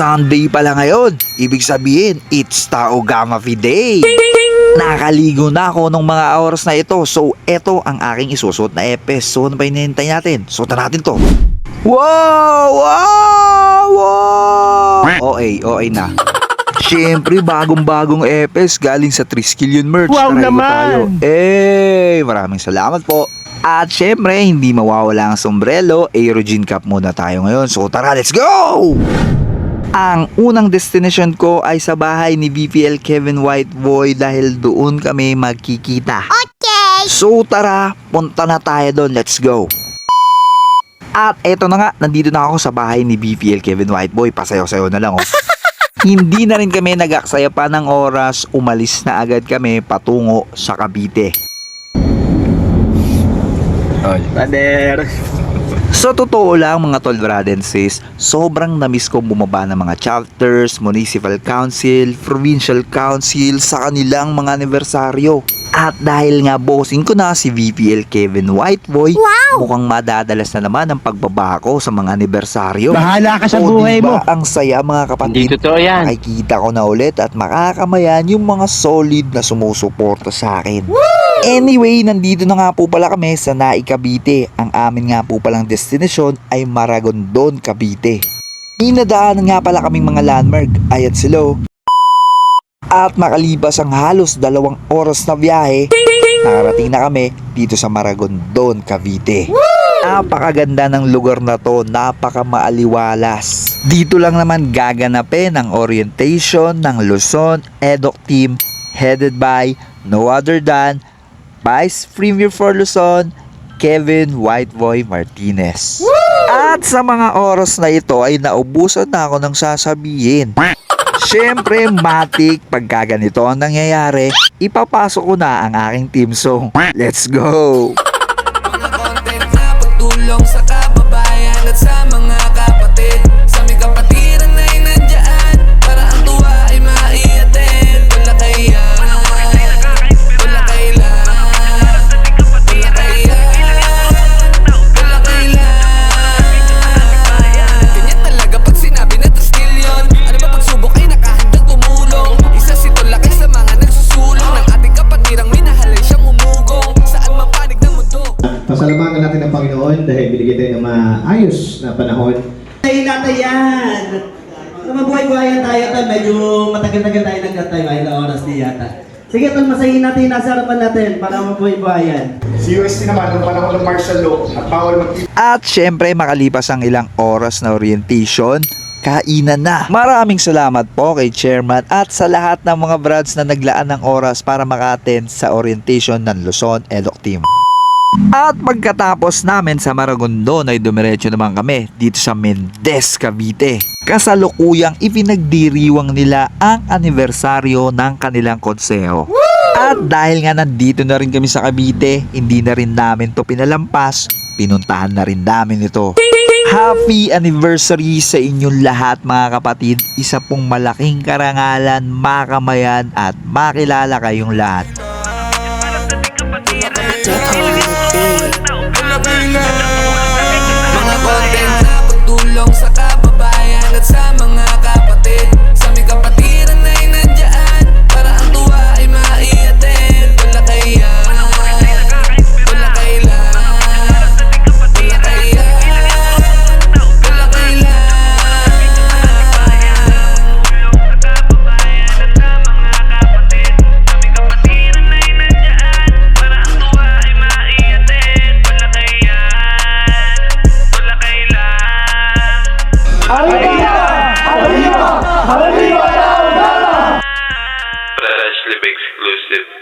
Sunday pala ngayon. Ibig sabihin, it's Tao Gamma Phi Day. Nakaligo na ako nung mga oras na ito. So, eto ang aking isusuot na epes. So, ano ba hinihintay natin? Suotan natin to. Wow! Wow! Wow! Okay, okay na. Siyempre, bagong-bagong epes galing sa Triskelion merch. Wow ko naman! tayo. Eh, maraming salamat po. At syempre, hindi mawawala ang sombrero. Aerogen cap muna tayo ngayon. So tara, let's go! Ang unang destination ko ay sa bahay ni BPL Kevin Whiteboy dahil doon kami magkikita. Okay. So tara, punta na tayo doon. Let's go! At eto na nga, nandito na ako sa bahay ni BPL Kevin Whiteboy. Pasayaw-sayaw na lang oh. Hindi na rin kami nag-aksaya pa ng oras, umalis na agad kami patungo sa Cavite. Pader. Sa totoo lang mga tol sis, sobrang namiss kong bumaba ng mga chapters, municipal council, provincial council sa kanilang mga anibersaryo. At dahil nga bossing ko na si VPL Kevin Whiteboy, Wow! mukhang madadalas na naman ang pagbaba ko sa mga anibersaryo. Bahala ka sa O, buhay diba, mo. Ang saya mga Hindi kapatid. totoo yan. Makikita ko na ulit at makakamayan yung mga solid na sumusuporta sa akin. Anyway, nandito na nga po pala kami sa Nai Cavite. Ang amin nga po palang destinasyon ay Maragondon, Cavite. Inadaanan nga pala kaming mga landmark. Ayan sila oh. At makalipas ang halos dalawang oras na biyahe, nakarating na kami dito sa Maragondon, Cavite. Napakaganda ng lugar na to, napaka maaliwalas. Dito lang naman gaganapin ang orientation ng Luzon EDOC team headed by no other than Vice Premier for Luzon, Kevin Whiteboy Martinez. At sa mga oras na ito ay naubusan na ako ng sasabihin. Siyempre, matik, pagka ganito ang nangyayari, ipapasok ko na ang aking team song. Let's go! Mga content na pagtulong sa kababayan at sa mga maayos na panahon. Ay, natin yan! Kung mabuhay-buhayan tayo, tol, medyo matagal-tagal tayo nagkatay, kahit na oras di yata. Sige, tol, masahin natin yung nasa harapan natin para mabuhay-buhayan. Si UST naman, nung panahon ng martial law at bawal mag At syempre makalipas ang ilang oras na orientation, kainan na. Maraming salamat po kay Chairman at sa lahat ng mga brads na naglaan ng oras para maka-attend sa orientation ng Luzon EDOC Team. At pagkatapos namin sa Maragondon ay dumiretso naman kami dito sa Mendez, Cavite. Kasalukuyang ipinagdiriwang nila ang anibersaryo ng kanilang konseho. At dahil nga nandito na rin kami sa Cavite, hindi na rin namin to pinalampas, pinuntahan na rin namin ito. Happy anniversary sa inyong lahat mga kapatid. Isa pong malaking karangalan, makamayan at makilala kayong lahat. Arriba! Arriba! Arriba! Flash Lib Exclusive.